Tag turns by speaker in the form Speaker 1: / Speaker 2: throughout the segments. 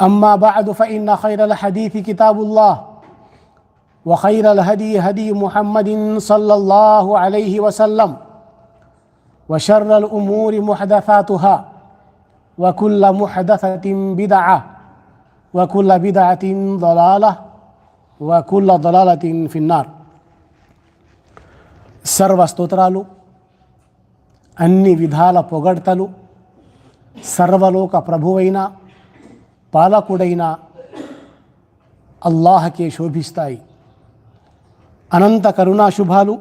Speaker 1: اما بعد فان خير الحديث كتاب الله وخير الهدي هدي محمد صلى الله عليه وسلم وشر الامور محدثاتها وكل محدثه بدعه وكل بدعه ضلاله وكل ضلاله في النار సర్వ స్తోత్రాలు అన్ని విధాల పొగడ్తలు సర్వలోక ప్రభువైన పాలకుడైన అల్లాహకే శోభిస్తాయి. అనంత కరుణా శుభాలు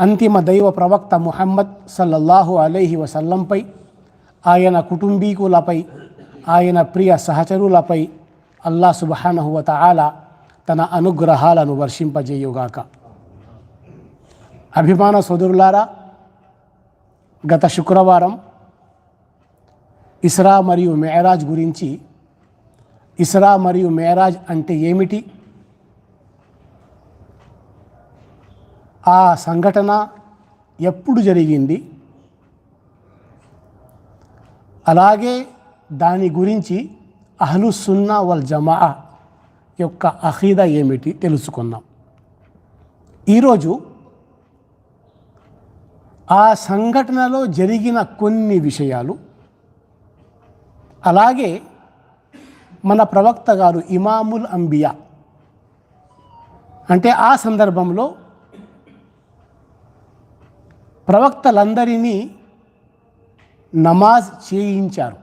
Speaker 1: అంతిమ దైవ ప్రవక్త ముహమ్మద్ సల్లల్లాహు అలైహి వసల్లంపై ఆయన కుటుంబీకులపై ఆయన ప్రియ సహచరులపై అల్లా సుబహానహువత ఆలా తన అనుగ్రహాలను వర్షింపజేయుగాక. అభిమాన సోదరులారా గత శుక్రవారం ఇస్రా మరియు మేరాజ్ గురించి ఇస్రా మరియు మేరాజ్ అంటే ఏమిటి? ఆ సంఘటన ఎప్పుడు జరిగింది? అలాగే దాని గురించి అహలు సున్నా వల్ జమా యొక్క అహీద ఏమిటి తెలుసుకుందాం. ఈరోజు ఆ సంఘటనలో జరిగిన కొన్ని విషయాలు అలాగే మన ప్రవక్త గారు ఇమాముల్ అంబియా. అంటే ఆ సందర్భంలో ప్రవక్తలందరినీ నమాజ్ చేయించారు.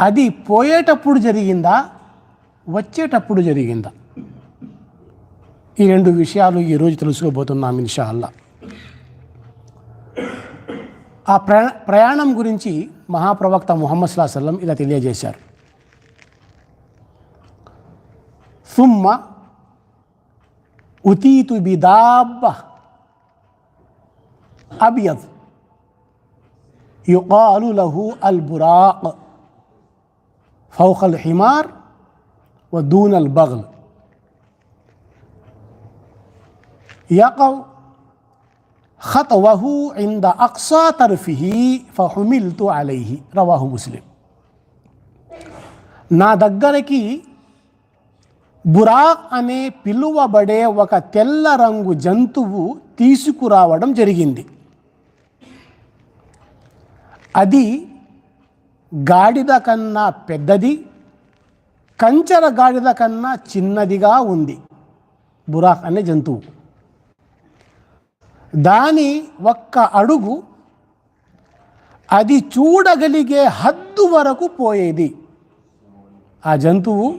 Speaker 1: అది పోయేటప్పుడు జరిగిందా? వచ్చేటప్పుడు జరిగిందా? ఈ రెండు విషయాలు ఈరోజు తెలుసుకోబోతున్నాం ఇన్షా అల్లా ఆ ప్ర ప్రయాణం గురించి మహాప్రవక్త ముహమ్మద్ సల్లాహం ఇలా తెలియజేశారు సుమ్మ ఉతీతు బిదాబ్బ అబియద్ యుకాలు లహు అల్ బురాక్ فوق الحمار ودون البغل يقع خطوه عند أقصى طرفه فحملت عليه رواه مسلم నా దగ్గరికి బురాక్ అనే పిలువబడే ఒక తెల్ల రంగు జంతువు తీసుకురావడం జరిగింది అది గాడిద కన్నా పెద్దది కంచర గాడిద కన్నా చిన్నదిగా ఉంది బురాక్ అనే జంతువు దాని ఒక్క అడుగు అది చూడగలిగే హద్దు వరకు పోయేది. ఆ జంతువు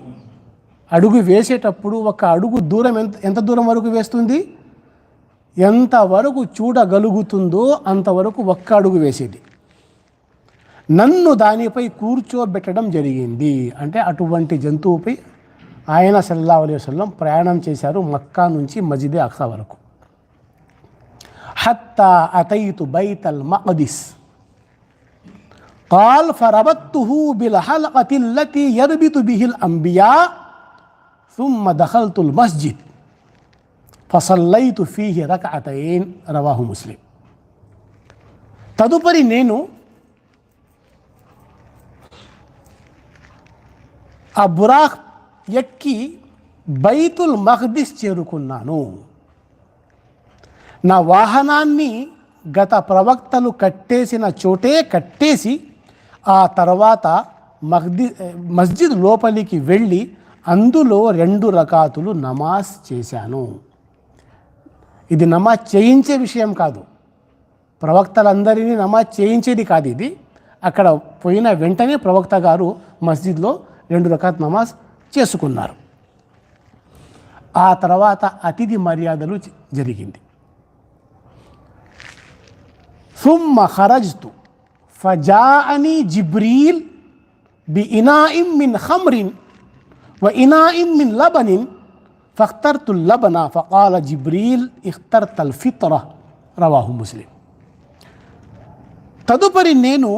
Speaker 1: అడుగు వేసేటప్పుడు ఒక అడుగు దూరం ఎంత ఎంత దూరం వరకు వేస్తుంది? ఎంతవరకు చూడగలుగుతుందో అంతవరకు ఒక్క అడుగు వేసేది. నన్ను దానిపై కూర్చోబెట్టడం జరిగింది. అంటే అటువంటి జంతువుపై ఆయన సల్లా అలీ వసల్లం ప్రయాణం చేశారు మక్కా నుంచి మజిదే అక్సా వరకు. حتى أتيت بيت المقدس. قال فربطته بالحلقة التي يربط به الأنبياء ثم دخلت المسجد فصليت فيه ركعتين. رواه مسلم. تدبر نينو ఆ يكي بيت المقدس మహ్దిస్ నా వాహనాన్ని గత ప్రవక్తలు కట్టేసిన చోటే కట్టేసి ఆ తర్వాత మగ్ది మస్జిద్ లోపలికి వెళ్ళి అందులో రెండు రకాతులు నమాజ్ చేశాను. ఇది నమాజ్ చేయించే విషయం కాదు. ప్రవక్తలందరినీ నమాజ్ చేయించేది కాదు ఇది. అక్కడ పోయిన వెంటనే ప్రవక్త గారు మస్జిద్లో రెండు రకాత్ నమాజ్ చేసుకున్నారు. ఆ తర్వాత అతిథి మర్యాదలు జరిగింది. ثم خرجت فجاءني جبريل بإناء من خمر وإناء من لبن فاخترت اللبن فقال جبريل اخترت الفطرة رواه مسلم తదుపరి నేను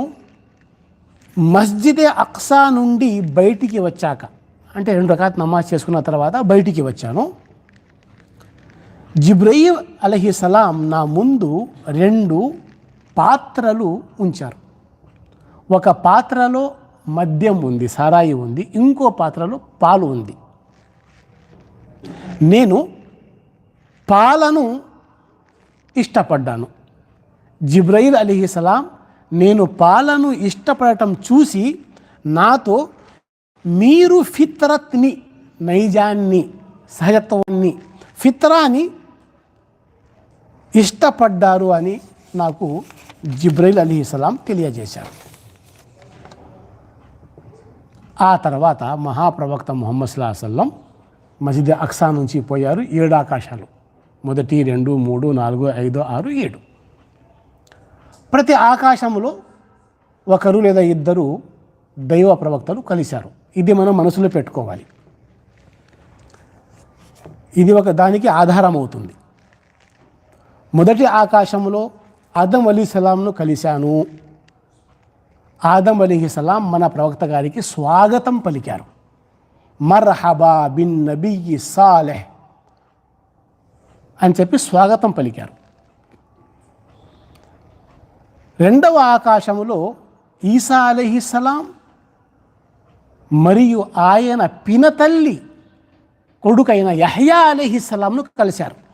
Speaker 1: మస్జిదే అక్సా నుండి బయటికి వచ్చాక అంటే రెండు రకాల నమాజ్ చేసుకున్న తర్వాత బయటికి వచ్చాను జిబ్రయీల్ అలహి సలాం నా ముందు రెండు పాత్రలు ఉంచారు. ఒక పాత్రలో మద్యం ఉంది సారాయి ఉంది ఇంకో పాత్రలో పాలు ఉంది. నేను పాలను ఇష్టపడ్డాను. జిబ్రయిల్ అలీహిసలాం నేను పాలను ఇష్టపడటం చూసి నాతో మీరు ఫిత్రత్ని నైజాన్ని సహజత్వాన్ని ఫిత్రాని ఇష్టపడ్డారు అని నాకు జిబ్రైల్ అలీహిసలాం తెలియజేశారు. ఆ తర్వాత మహాప్రవక్త ముహమ్మద్ సల్లాహం మసీద్ అక్సా నుంచి పోయారు ఏడు ఆకాశాలు. మొదటి రెండు మూడు నాలుగు ఐదు ఆరు ఏడు. ప్రతి ఆకాశంలో ఒకరు లేదా ఇద్దరు దైవ ప్రవక్తలు కలిశారు. ఇది మనం మనసులో పెట్టుకోవాలి. ఇది ఒక దానికి ఆధారం అవుతుంది మొదటి ఆకాశంలో ఆదం అలీ సలాంను కలిశాను. ఆదం అలీహిసలాం మన ప్రవక్త గారికి స్వాగతం పలికారు. మర్హబా బిన్ నబీ సాలెహ్ అని చెప్పి స్వాగతం పలికారు. రెండవ ఆకాశములో ఈసా అలహిస్సలాం మరియు ఆయన పినతల్లి కొడుకైన యహయా అలహిస్సలాంను కలిశారు.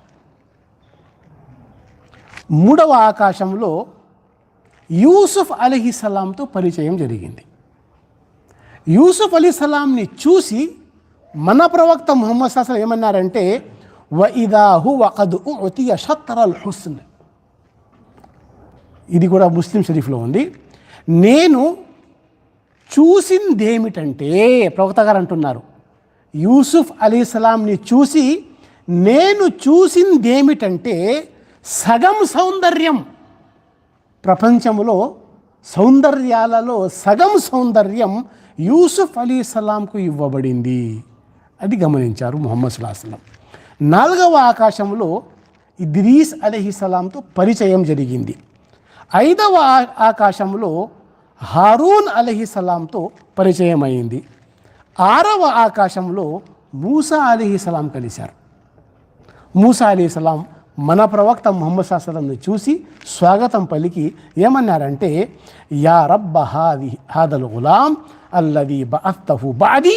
Speaker 1: మూడవ ఆకాశంలో యూసుఫ్ అలీహిస్సలాంతో పరిచయం జరిగింది. యూసుఫ్ అలీసలాంని చూసి మన ప్రవక్త ముహమ్మద్ సాసలం ఏమన్నారంటే వ ఇదాహు వకదు ఉతియ షత్తరల్ హుస్న్. ఇది కూడా ముస్లిం షరీఫ్లో ఉంది. నేను చూసిందేమిటంటే ప్రవక్త గారు అంటున్నారు యూసుఫ్ అలీస్లాంని చూసి నేను చూసిందేమిటంటే సగం సౌందర్యం. ప్రపంచంలో సౌందర్యాలలో సగం సౌందర్యం యూసుఫ్ అలీ సలాంకు ఇవ్వబడింది. అది గమనించారు మొహమ్మద్ సుల్లాహస్లం నాలుగవ ఆకాశంలో ఇద్రీస్ అలీసలాంతో పరిచయం జరిగింది. ఐదవ ఆకాశంలో హారూన్ అలీసలాంతో పరిచయం అయింది ఆరవ ఆకాశంలో మూసా అలీసలాం కలిశారు. మూసా అలీసలాం మన ప్రవక్త ముహమ్మద్ సాస్లంని చూసి స్వాగతం పలికి ఏమన్నారంటే యా రబ్బ హాది హాదల్ గులాం అల్లది బహు బాది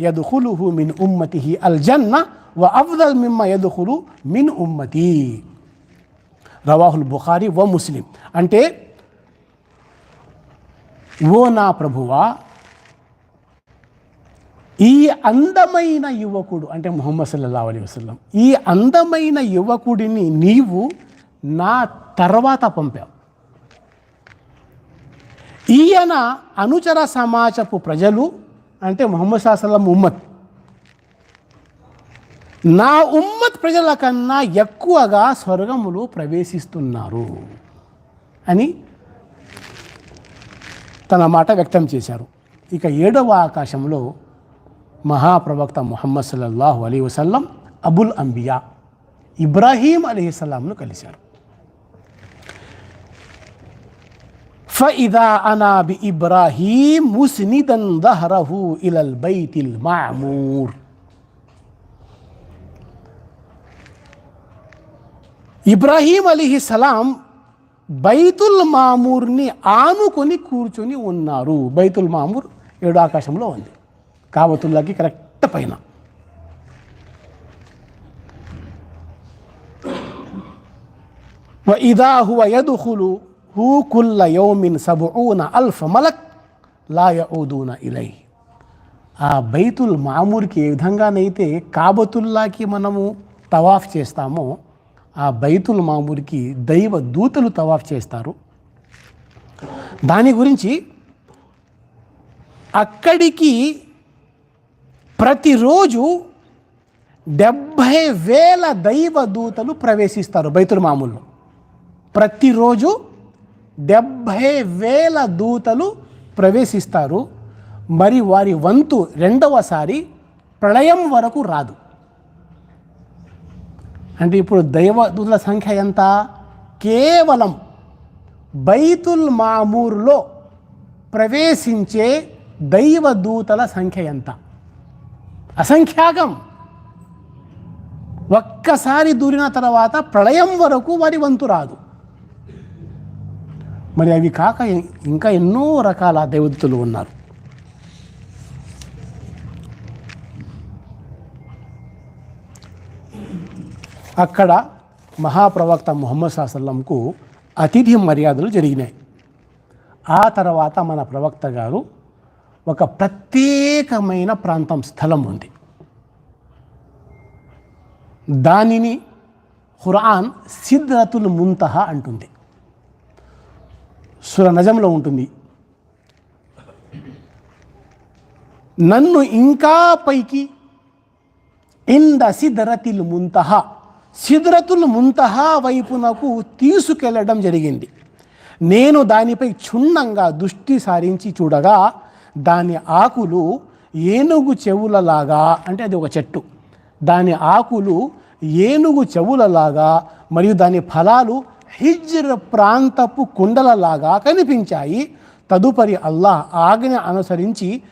Speaker 1: యదుహులుహు మిన్ ఉమ్మతిహి అల్ జన్న వ అఫ్దల్ మిమ్మ యదుహులు మిన్ ఉమ్మతి. రవాహుల్ బుఖారి వ ముస్లిం. అంటే ఓ నా ప్రభువా ఈ అందమైన యువకుడు అంటే ముహమ్మద్ సల్లల్లా అలీ వసలం ఈ అందమైన యువకుడిని నీవు నా తర్వాత పంపావు. ఈయన అనుచర సమాజపు ప్రజలు అంటే ముహమ్మద్ సాహసలం ఉమ్మత్. నా ఉమ్మత్ ప్రజల కన్నా ఎక్కువగా స్వర్గములు ప్రవేశిస్తున్నారు అని తన మాట వ్యక్తం చేశారు. ఇక ఏడవ ఆకాశంలో మహాప్రవక్త ముహమ్మద్ సల్లల్లాహు అలీ వసల్లం అబుల్ అంబియా ఇబ్రాహీం అలీస్లాంను కలిశారు. ఫఇదా అనాబి ఇబ్రాహీం ముస్నిదన్ దహరహు ఇలల్ బైతిల్ మామూర్. ఇబ్రాహీం అలీహిస్సలాం బైతుల్ మామూర్ని ఆనుకొని కూర్చొని ఉన్నారు. బైతుల్ మామూర్ ఏడు ఆకాశంలో ఉంది. కాబతుల్లాకి కరెక్ట్ పైన. ఇదా హువ యదుఖులు హూ కుల్ల యౌమిన్ సబూన అల్ఫ మలక్ లా ఇలై ఆ బైతుల్ మామూర్కి ఏ విధంగానైతే కాబతుల్లాకి మనము తవాఫ్ చేస్తామో ఆ బైతుల్ మామూర్కి దైవ దూతలు తవాఫ్ చేస్తారు. దాని గురించి అక్కడికి ప్రతిరోజు డెబ్భై వేల దైవ దూతలు ప్రవేశిస్తారు బైతుల్ మామూలు. ప్రతిరోజు డెబ్భై వేల దూతలు ప్రవేశిస్తారు. మరి వారి వంతు రెండవసారి ప్రళయం వరకు రాదు. అంటే ఇప్పుడు దైవదూతుల సంఖ్య ఎంత? కేవలం బైతుల్ మామూర్లో ప్రవేశించే దైవదూతల సంఖ్య ఎంత? అసంఖ్యాకం. ఒక్కసారి దూరిన తర్వాత ప్రళయం వరకు వారి వంతు రాదు. మరి అవి కాక ఇంకా ఎన్నో రకాల దేవతలు ఉన్నారు. అక్కడ మహాప్రవక్త ముహమ్మద్ సాసల్లంకు అతిథి మర్యాదలు జరిగినాయి. ఆ తర్వాత మన ప్రవక్త గారు ఒక ప్రత్యేకమైన ప్రాంతం స్థలం ఉంది. దానిని ఖురాన్ సిద్రతుల్ ముంతహ అంటుంది. సుర నజంలో ఉంటుంది. నన్ను ఇంకా పైకి ఇంద సిద్ధరతిల్ ముంతహ సిద్ధరతుల్ ముంతహ వైపునకు తీసుకెళ్ళడం జరిగింది. నేను దానిపై క్షుణ్ణంగా దృష్టి సారించి చూడగా దాని ఆకులు ఏనుగు చెవులలాగా అంటే అది ఒక చెట్టు. దాని ఆకులు ఏనుగు చెవులలాగా మరియు దాని ఫలాలు హిజ్ర ప్రాంతపు కుండలలాగా కనిపించాయి. తదుపరి అల్లాహ్ ఆజ్ఞ అనుసరించి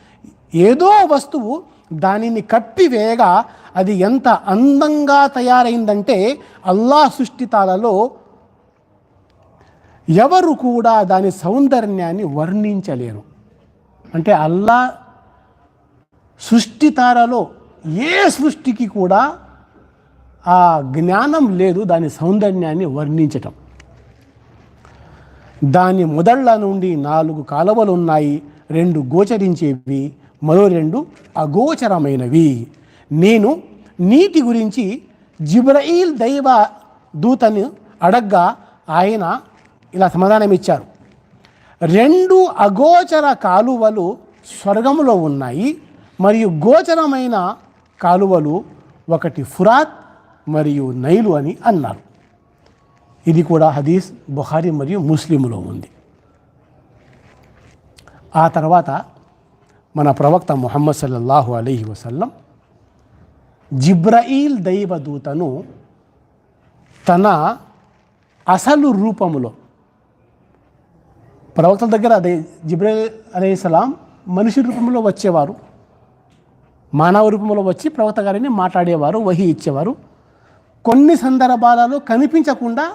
Speaker 1: ఏదో వస్తువు దానిని కప్పివేయగా అది ఎంత అందంగా తయారైందంటే అల్లాహ్ సృష్టితాలలో ఎవరు కూడా దాని సౌందర్యాన్ని వర్ణించలేరు. అంటే అల్లా సృష్టితారలో ఏ సృష్టికి కూడా ఆ జ్ఞానం లేదు దాని సౌందర్యాన్ని వర్ణించటం. దాని మొదళ్ళ నుండి నాలుగు కాలువలు ఉన్నాయి రెండు గోచరించేవి మరో రెండు అగోచరమైనవి. నేను నీటి గురించి జిబ్రయిల్ దైవ దూతను అడగ్గా ఆయన ఇలా సమాధానం ఇచ్చారు రెండు అగోచర కాలువలు స్వర్గంలో ఉన్నాయి. మరియు గోచరమైన కాలువలు ఒకటి ఫురాత్ మరియు నైలు అని అన్నారు. ఇది కూడా హదీస్ బుహారీ మరియు ముస్లింలో ఉంది. ఆ తర్వాత మన ప్రవక్త ముహమ్మద్ సల్లల్లాహు అలైహి వసల్లం జిబ్రయీల్ దైవదూతను తన అసలు రూపములో ప్రవక్తల దగ్గర అదే జిబ్రయిల్ అలైహిస్సలాం మనిషి రూపంలో వచ్చేవారు. మానవ రూపంలో వచ్చి ప్రవక్త గారిని మాట్లాడేవారు వహి ఇచ్చేవారు. కొన్ని సందర్భాలలో కనిపించకుండా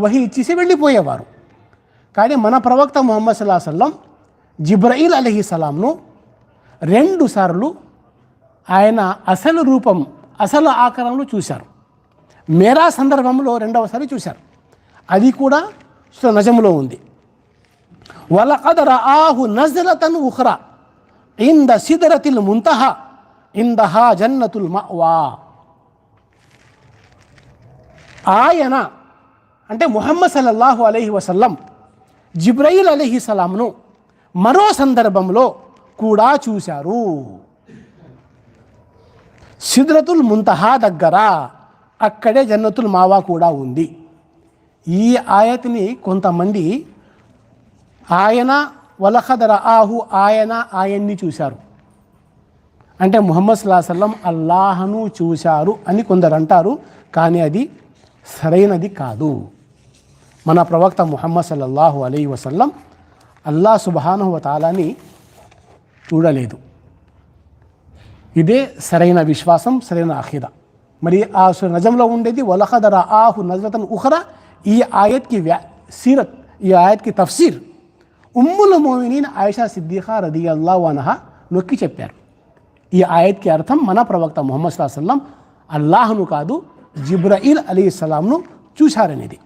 Speaker 1: వహి ఇచ్చేసి వెళ్ళిపోయేవారు. కానీ మన ప్రవక్త ముహమ్మద్ సల్లా సల్లం జిబ్రయిల్ అలహి సలాంను రెండు సార్లు ఆయన అసలు రూపం అసలు ఆకారంలో చూశారు. మేరా సందర్భంలో రెండవసారి చూశారు. అది కూడా నజములో ఉంది. వలకద్ రఆహు నజరతన్ ఉహ్రా ఇంద సిదరతిల్ ముంతహ ఇందహా జన్నతుల్ మవా ఆయన అంటే ముహమ్మద్ సల్లల్లాహు అలైహి వసల్లం జిబ్రయిల్ అలహి సలాంను మరో సందర్భంలో కూడా చూశారు సిద్రతుల్ ముంతహా దగ్గర అక్కడే జన్నతుల్ మావా కూడా ఉంది ఈ ఆయతిని కొంతమంది ఆయన వలఖదర ఆహు ఆయన ఆయన్ని చూశారు. అంటే ముహమ్మద్ సల్లాహం అల్లాహను చూశారు అని కొందరు అంటారు కానీ అది సరైనది కాదు. మన ప్రవక్త ముహమ్మద్ సల్లల్లాహు అలీ వసల్లం అల్లా సుబాను తాలాని చూడలేదు. ఇదే సరైన విశ్వాసం సరైన అఖిద. మరి ఆ సు- నజంలో ఉండేది వలఖదర ఆహు నజరతన్ ఉఖరా ఈ ఆయత్కి వ్యా సీరత్ ఈ ఆయత్కి తఫ్సీర్. ఉమ్ముల మోమినీన్ ఆయిషా సిద్దిఖా రదియల్లా అల్లా నొక్కి చెప్పారు. ఈ ఆయత్కి అర్థం మన ప్రవక్త మొహమ్మద్ సల్లాహం అల్లాహ్ను కాదు జిబ్రయిల్ అలీ ఇస్లాంను చూశారనేది.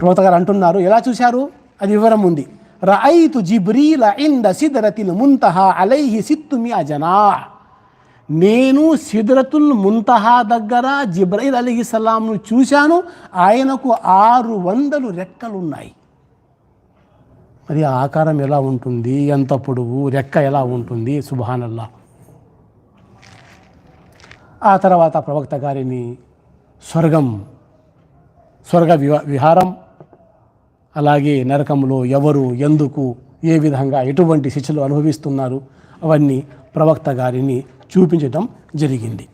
Speaker 1: ప్రవక్త గారు అంటున్నారు ఎలా చూశారు? అది వివరం ఉంది. రఐతు జిబ్రీల ఇంద సిద్రతిల్ ముంతహా అలైహి సిత్తుమి అజనా నేను సిద్రతుల్ ముంతహా దగ్గర జిబ్రైల్ అలీ ఇస్లాంను చూశాను ఆయనకు ఆరు వందలు రెక్కలున్నాయి. మరి ఆకారం ఎలా ఉంటుంది ఎంత పొడవు రెక్క ఎలా ఉంటుంది సుభానల్లా. ఆ తర్వాత ప్రవక్త గారిని స్వర్గం స్వర్గ విహారం అలాగే నరకంలో ఎవరు ఎందుకు ఏ విధంగా ఎటువంటి శిక్షలు అనుభవిస్తున్నారు అవన్నీ ప్రవక్త గారిని చూపించడం జరిగింది.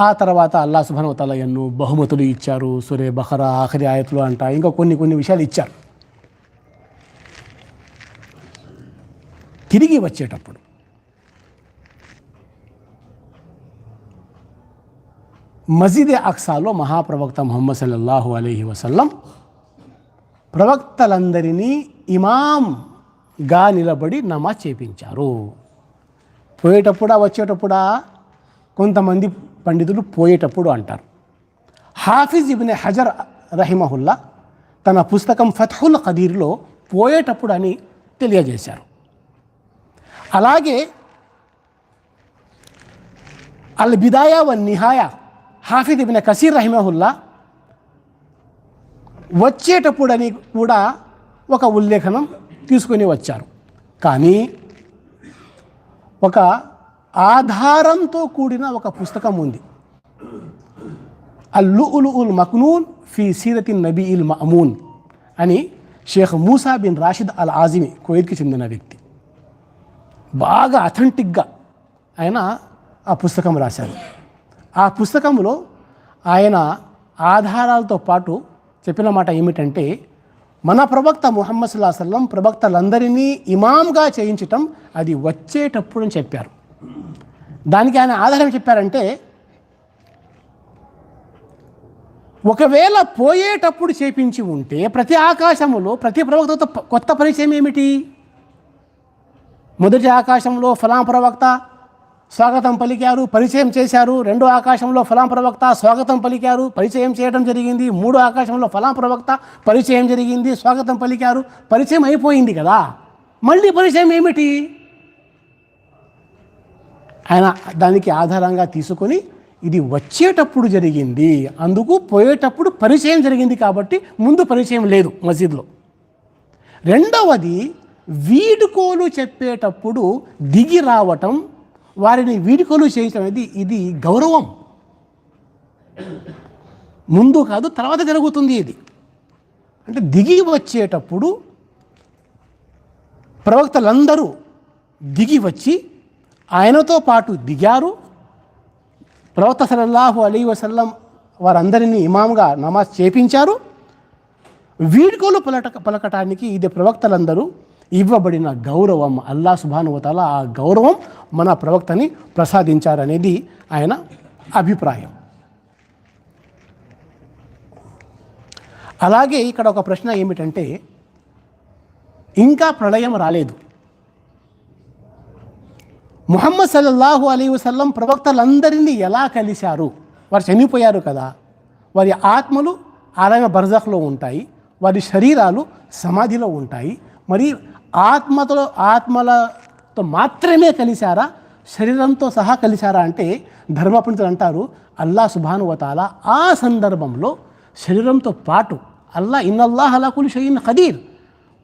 Speaker 1: ఆ తర్వాత అల్లా సుభానవతల ఎన్నో బహుమతులు ఇచ్చారు సురే బహరా ఆఖరి ఆయతులు అంట ఇంకా కొన్ని కొన్ని విషయాలు ఇచ్చారు. తిరిగి వచ్చేటప్పుడు. మసీద్ అక్సాలో మహాప్రవక్త మొహమ్మద్ సల్లల్లాహు అలీహి వసల్లం ప్రవక్తలందరినీ ఇమాంగా నిలబడి నమాజ్ చేపించారు. పోయేటప్పుడా వచ్చేటప్పుడా? కొంతమంది పండితులు పోయేటప్పుడు అంటారు. హాఫిజ్ ఇబ్నె హజర్ రహిమహుల్లా తన పుస్తకం ఫత్హుల్ ఖదీర్లో పోయేటప్పుడు అని తెలియజేశారు. అలాగే అల్ బిదాయా వన్ నిహాయా హాఫిద్ ఇబిన కసీర్ రహిమహుల్లా వచ్చేటప్పుడని కూడా ఒక ఉల్లేఖనం తీసుకొని వచ్చారు. కానీ ఒక ఆధారంతో కూడిన ఒక పుస్తకం ఉంది. అల్లు ఉల్ ఉల్ మక్నూన్ ఫీ సీరతి నబీ ఇల్ మఅమూన్ అని షేఖ్ మూసా బిన్ రాషిద్ అల్ ఆజిమి కోయిర్కి చెందిన వ్యక్తి. బాగా అథెంటిక్గా ఆయన ఆ పుస్తకం రాశారు. ఆ పుస్తకంలో ఆయన ఆధారాలతో పాటు చెప్పిన మాట ఏమిటంటే మన ప్రవక్త ముహమ్మద్ సుల్లా సల్లం ప్రవక్తలందరినీ ఇమామ్గా చేయించటం అది వచ్చేటప్పుడు అని చెప్పారు. దానికి ఆయన ఆధారం చెప్పారంటే ఒకవేళ పోయేటప్పుడు చేపించి ఉంటే ప్రతి ఆకాశములో ప్రతి ప్రవక్తతో కొత్త పరిచయం ఏమిటి? మొదటి ఆకాశంలో ఫలాం ప్రవక్త స్వాగతం పలికారు పరిచయం చేశారు. రెండో ఆకాశంలో ఫలాం ప్రవక్త స్వాగతం పలికారు పరిచయం చేయడం జరిగింది. మూడో ఆకాశంలో ఫలాం ప్రవక్త పరిచయం జరిగింది స్వాగతం పలికారు. పరిచయం అయిపోయింది కదా. మళ్ళీ పరిచయం ఏమిటి? ఆయన దానికి ఆధారంగా తీసుకొని ఇది వచ్చేటప్పుడు జరిగింది. అందుకు పోయేటప్పుడు పరిచయం జరిగింది కాబట్టి ముందు పరిచయం లేదు మసీద్లో. రెండవది వీడుకోలు చెప్పేటప్పుడు దిగి రావటం వారిని వీడుకోలు చేయించడం అనేది ఇది గౌరవం. ముందు కాదు తర్వాత జరుగుతుంది ఇది. అంటే దిగి వచ్చేటప్పుడు ప్రవక్తలందరూ దిగి వచ్చి ఆయనతో పాటు దిగారు. ప్రవక్త సలల్లాహు అలీ వసల్లం వారందరినీ ఇమాంగా నమాజ్ చేపించారు. వీడ్కోలు పలట పలకటానికి ఇది ప్రవక్తలందరూ ఇవ్వబడిన గౌరవం. అల్లా సుభానువతల ఆ గౌరవం మన ప్రవక్తని ప్రసాదించారనేది ఆయన అభిప్రాయం. అలాగే ఇక్కడ ఒక ప్రశ్న ఏమిటంటే ఇంకా ప్రళయం రాలేదు. ముహమ్మద్ సల్లల్లాహు అలీ వసల్లం ప్రవక్తలందరినీ ఎలా కలిశారు? వారు చనిపోయారు కదా. వారి ఆత్మలు ఆలయ బర్జఖ్లో ఉంటాయి. వారి శరీరాలు సమాధిలో ఉంటాయి. మరి ఆత్మతో ఆత్మలతో మాత్రమే కలిశారా? శరీరంతో సహా కలిశారా అంటే ధర్మపండితులు అంటారు అల్లా సుభానువతాల ఆ సందర్భంలో శరీరంతో పాటు అల్లా ఇన్నల్లాహ్ అలా కులి షయీన్ ఖదీర్.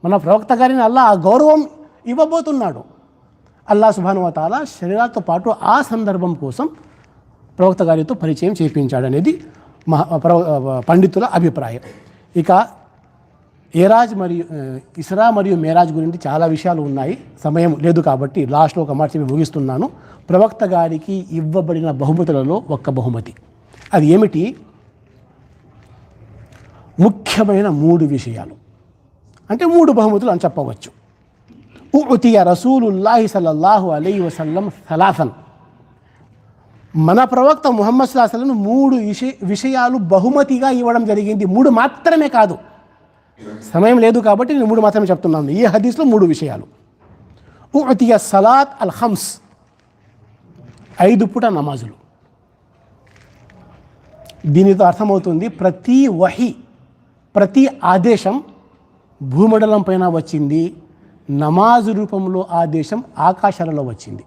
Speaker 1: మన ప్రవక్త గారిని అల్లా ఆ గౌరవం ఇవ్వబోతున్నాడు. అల్లా సుభానువతాల శరీరాలతో పాటు ఆ సందర్భం కోసం ప్రవక్త గారితో పరిచయం చేయించాడు అనేది మహా ప్రవ పండితుల అభిప్రాయం. ఇక ఏరాజ్ మరియు ఇస్రా మరియు మేరాజ్ గురించి చాలా విషయాలు ఉన్నాయి. సమయం లేదు కాబట్టి లాస్ట్లో ఒక మాట చెప్పి ముగిస్తున్నాను. ప్రవక్త గారికి ఇవ్వబడిన బహుమతులలో ఒక్క బహుమతి. అది ఏమిటి? ముఖ్యమైన మూడు విషయాలు. అంటే మూడు బహుమతులు అని చెప్పవచ్చు. ఉతియ రసూలుల్లాహి సల్లల్లాహు అలీ వసల్లం సలాసన్. మన ప్రవక్త ముహమ్మద్ సలాసలను మూడు విషయ విషయాలు బహుమతిగా ఇవ్వడం జరిగింది. మూడు మాత్రమే కాదు. సమయం లేదు కాబట్టి నేను మూడు మాత్రమే చెప్తున్నాను. ఈ హదీస్లో మూడు విషయాలు. ఉతియ సలాత్ అల్ హమ్స్ ఐదు పూట నమాజులు. దీనితో అర్థమవుతుంది ప్రతి వహి ప్రతి ఆదేశం భూమండలం పైన వచ్చింది నమాజు రూపంలో ఆదేశం ఆకాశాలలో వచ్చింది.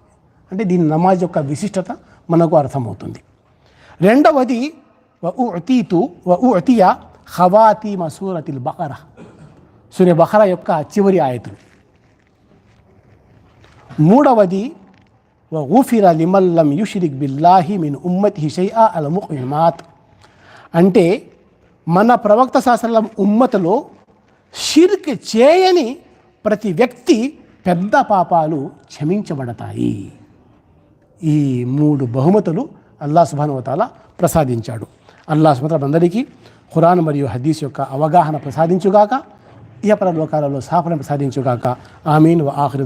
Speaker 1: అంటే దీని నమాజ్ యొక్క విశిష్టత మనకు అర్థమవుతుంది. రెండవది వ ఉతీతు వ ఉతియ ఖవాతి మసూరతిల్ బకర సూర్య బహర యొక్క చివరి ఆయతులు మూడవది ఊఫిర లిమల్లం యుషిరిక్ బిల్లాహి మిన్ ఉమ్మతి షైఆ అల్ ముఖ్యమాత్ అంటే మన ప్రవక్త శాస్త్రం ఉమ్మతలో షిర్క్ చేయని ప్రతి వ్యక్తి పెద్ద పాపాలు క్షమించబడతాయి ఈ మూడు బహుమతులు అల్లా సుబానువతాల ప్రసాదించాడు అల్లా సుభద్ర అందరికీ ఖురాన్ మరియు హదీస్ యొక్క అవగాహన ప్రసాదించుగాక ఇయపర లోకాలలో సాఫలం ప్రసాదించుగాక. ఆమీన్. ఆఖరి